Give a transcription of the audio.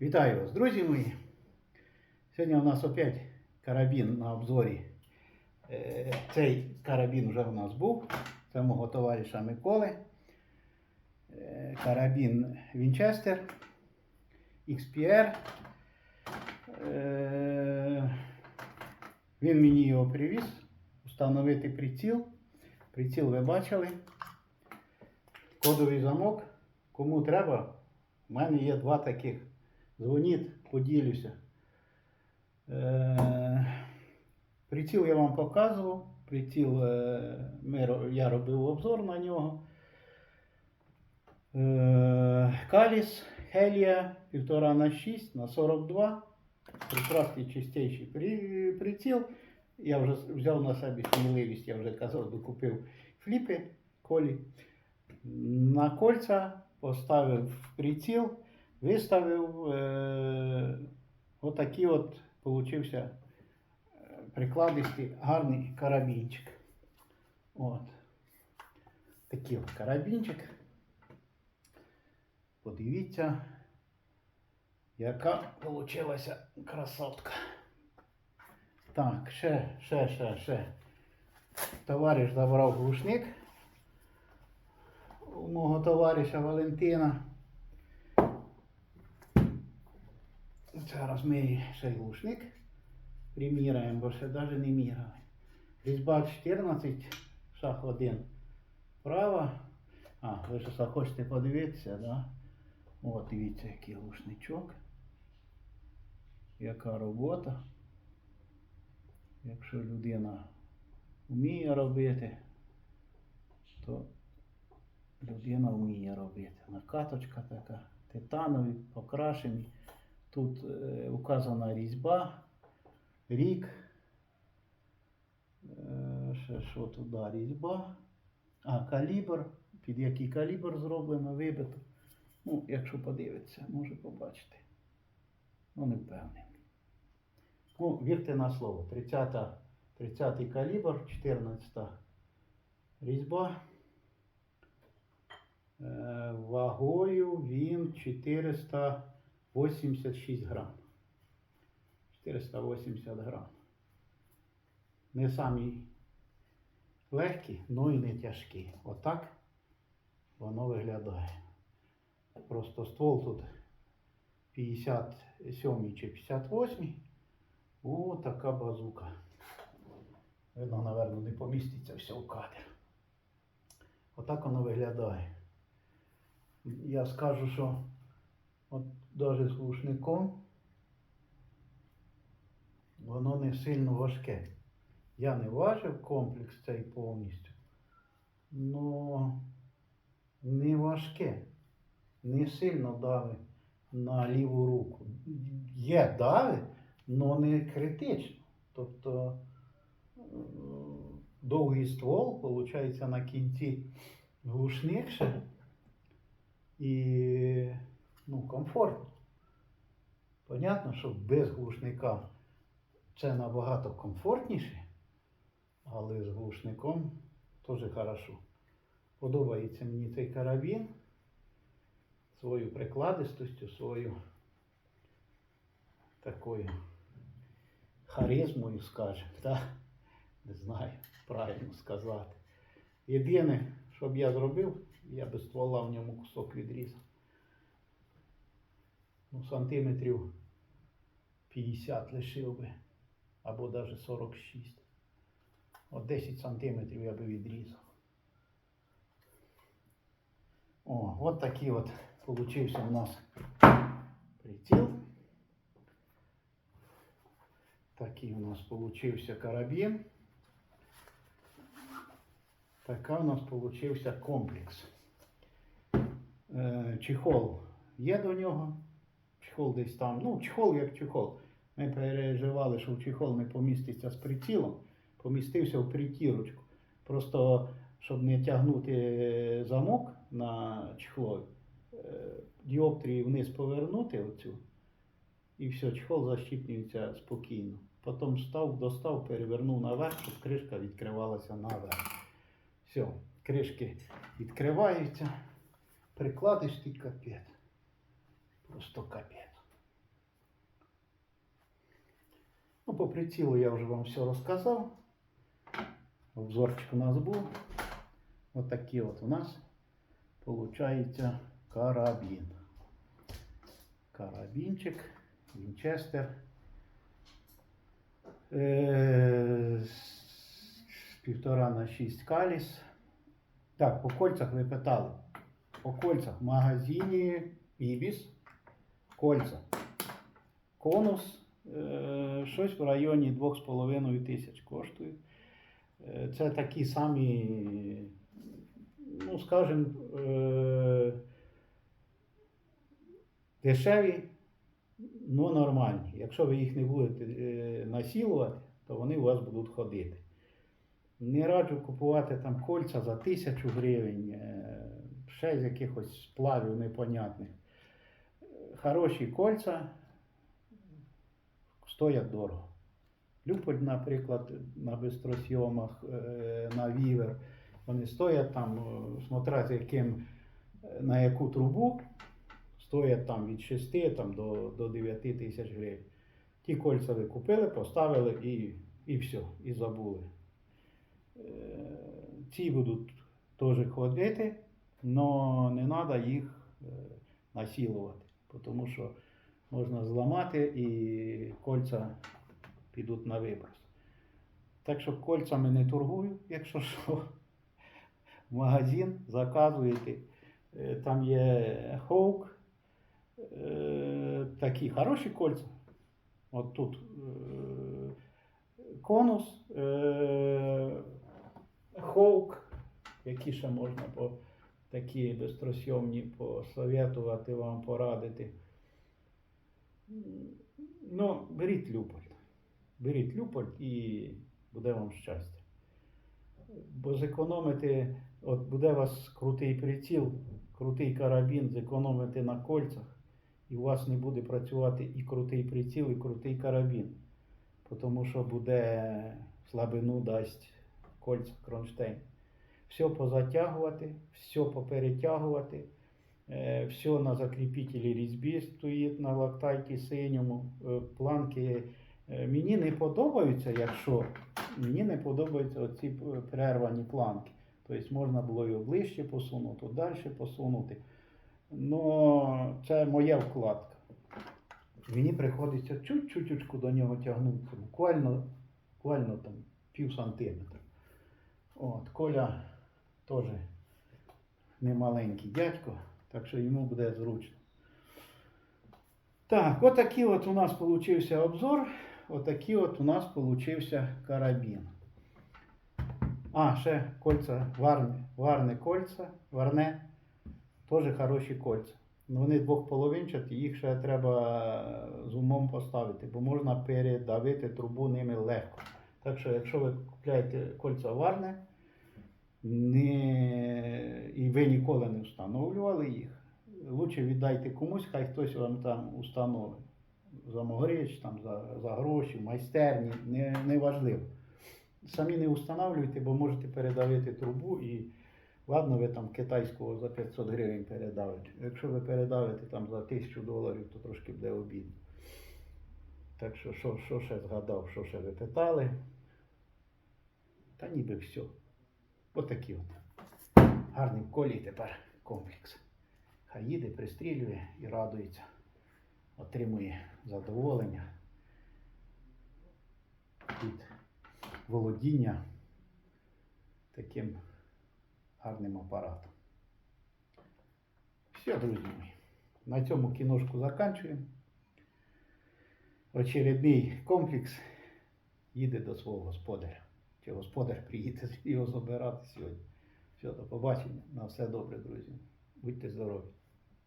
Вітаю вас, друзі мої. Сьогодні у нас опять карабін на обзорі. Е, Цей карабін вже у нас був. Це мого товариша Миколи. Е, Карабін Вінчестер XPR. Е, Він мені його привіз. Встановити приціл. Приціл ви бачили. Кодовий замок. Кому треба, у мене є два таких. Дзвоніть, поділюся. Е, приціл я вам показував. Приціл е, я робив обзор на нього. Е, Каліс Хелія 1,5 на 6 на 42. Прекрасний чистейший при, приціл. Я вже взяв на себе сміливість, я вже казав, докупив фліпи колі. На кольця поставив приціл, виставив е, отакий от получився е, прикладистий гарний карабінчик. От. Такий от карабінчик. Подивіться, яка получилася красотка. Так, ще, ще, ще, ще. Товариш забрав глушник у мого товариша Валентина. Зараз ми ще й глушник приміряємо, бо ще навіть не міряли. Різьба 14, шах 1 права. А, ви ж хочете подивитися, да? От, дивіться, який глушничок. Яка робота. Якщо людина вміє робити, то людина вміє робити. Накаточка така, титанові, покрашені. Тут е, указана різьба, рік. Е, ще що туди різьба. А, калібр. Під який калібр зроблено, вибито. Ну, якщо подивитися, може побачити. Ну, не впевнений. Ну, вірте на слово. 30, 30 калібр, 14 різьба. Е, Вагою він 486 грам. 480 грам. Не самі легкі, але і не тяжкі. Отак воно виглядає. Просто ствол тут 57 чи 58. О, така базука. Видно, напевно, не поміститься все в кадр. Отак воно виглядає. Я скажу, що от навіть з глушником воно не сильно важке. Я не важив комплекс цей повністю. Ну не важке. Не сильно дави на ліву руку. Є дави, але не критично. Тобто е, довгий ствол, виходить, на кінці глушник ще. І ну, комфортно. Понятно, що без глушника це набагато комфортніше, але з глушником теж хорошо. Подобається мені цей карабін свою прикладистостю, свою такою харизмою, скажімо, так? Не знаю, правильно сказати. Єдине, що б я зробив, я би ствола в ньому кусок відрізав. Ну, сантиметрів 50 лишив би, або навіть 46. От 10 сантиметрів я би відрізав. О, от такий от получився у нас приціл. Такий у нас получився карабін. Така у нас получився комплекс. Е, чехол є до нього. Чехол десь там. Ну, чехол як чехол. Ми переживали, що в чехол не поміститься з прицілом. Помістився в притірочку. Просто, щоб не тягнути е, замок на чехлові, е, діоптрії вниз повернути оцю. І все, чехол защіпнюється спокійно. Потім став, достав, перевернув наверх, щоб кришка відкривалася наверх. Все, кришки відкриваються. Прикладиш ти капець. Просто капець. Ну, по прицілу я уже вам все розказав. Обзорчик у нас був. Вот такие вот у нас получается карабин. Карабинчик, винчестер. Е, півтора на 6 каліс. Так, по кольцах ви питали. По кольцах в магазині Ібіс. Кольця. Конус. е, Щось в районі 2,5 тисяч коштує. Е, Це такі самі, ну, скажімо, е, дешеві, ну нормальні. Якщо ви їх не будете насілувати, то вони у вас будуть ходити. Не раджу купувати там кольця за тисячу гривень, ще з якихось сплавів непонятних. Хороші кольця стоять дорого. Люполь, наприклад, на бистросйомах, е, на вівер, вони стоять там, е, смотря яким, е, на яку трубу, стоять там від 6 там, до, до 9 тисяч гривень. Ті кольця ви купили, поставили і, і все, і забули. Ці будуть теж ходити, але не треба їх насілувати, тому що можна зламати і кольця підуть на виброс. Так що кольцями не торгую, якщо що. В магазин заказуєте. Е, Там є хоук, е, такі хороші кольця. От тут е, конус, хоук, які ще можна по такі безтросйомні посоветувати вам порадити. Ну, беріть люполь. Беріть люполь і буде вам щастя. Бо зекономити, от буде у вас крутий приціл, крутий карабін, зекономити на кольцях, і у вас не буде працювати і крутий приціл, і крутий карабін. Тому що буде слабину дасть кольця кронштейн. Все позатягувати, все поперетягувати. Е, Все на закріпітелі різьбі стоїть на лактайті синьому. Е, Планки е, мені не подобаються, якщо мені не подобаються оці перервані планки. Тобто можна було його ближче посунути, далі посунути. Но це моя вкладка. Мені приходиться чуть-чуть до нього тягнути, буквально, буквально там пів сантиметра. От, Коля теж не маленький дядько, так що йому буде зручно. Так, отакий от у нас получився обзор. Отакий от у нас получився карабін. А, ще кольця, варне, варне кольця, варне, теж хороші кольця. Ну, Вони двохполовинчаті, їх ще треба з умом поставити, бо можна передавити трубу ними легко. Так що, якщо ви купляєте кольця варне, не... і ви ніколи не встановлювали їх, лучше віддайте комусь, хай хтось вам там установить. За могрич, там, за, за гроші, майстерні, не, не. Самі не встановлюйте, бо можете передавити трубу і ладно, ви там китайського за 500 гривень передавите. Якщо ви передавите там за 1000 доларів, то трошки буде обідно. Так що, що, що ще згадав, що ще ви питали? Та ніби все. Отакі от. Гарний в колі тепер комплекс. Хай їде, пристрілює і радується, отримує задоволення від володіння таким гарним апаратом. Все, друзі мої. На цьому кіношку заканчуємо. Очередний комплекс їде до свого господаря. Чи господар приїде його забирати сьогодні. Все, до побачення. На все добре, друзі. Будьте здорові.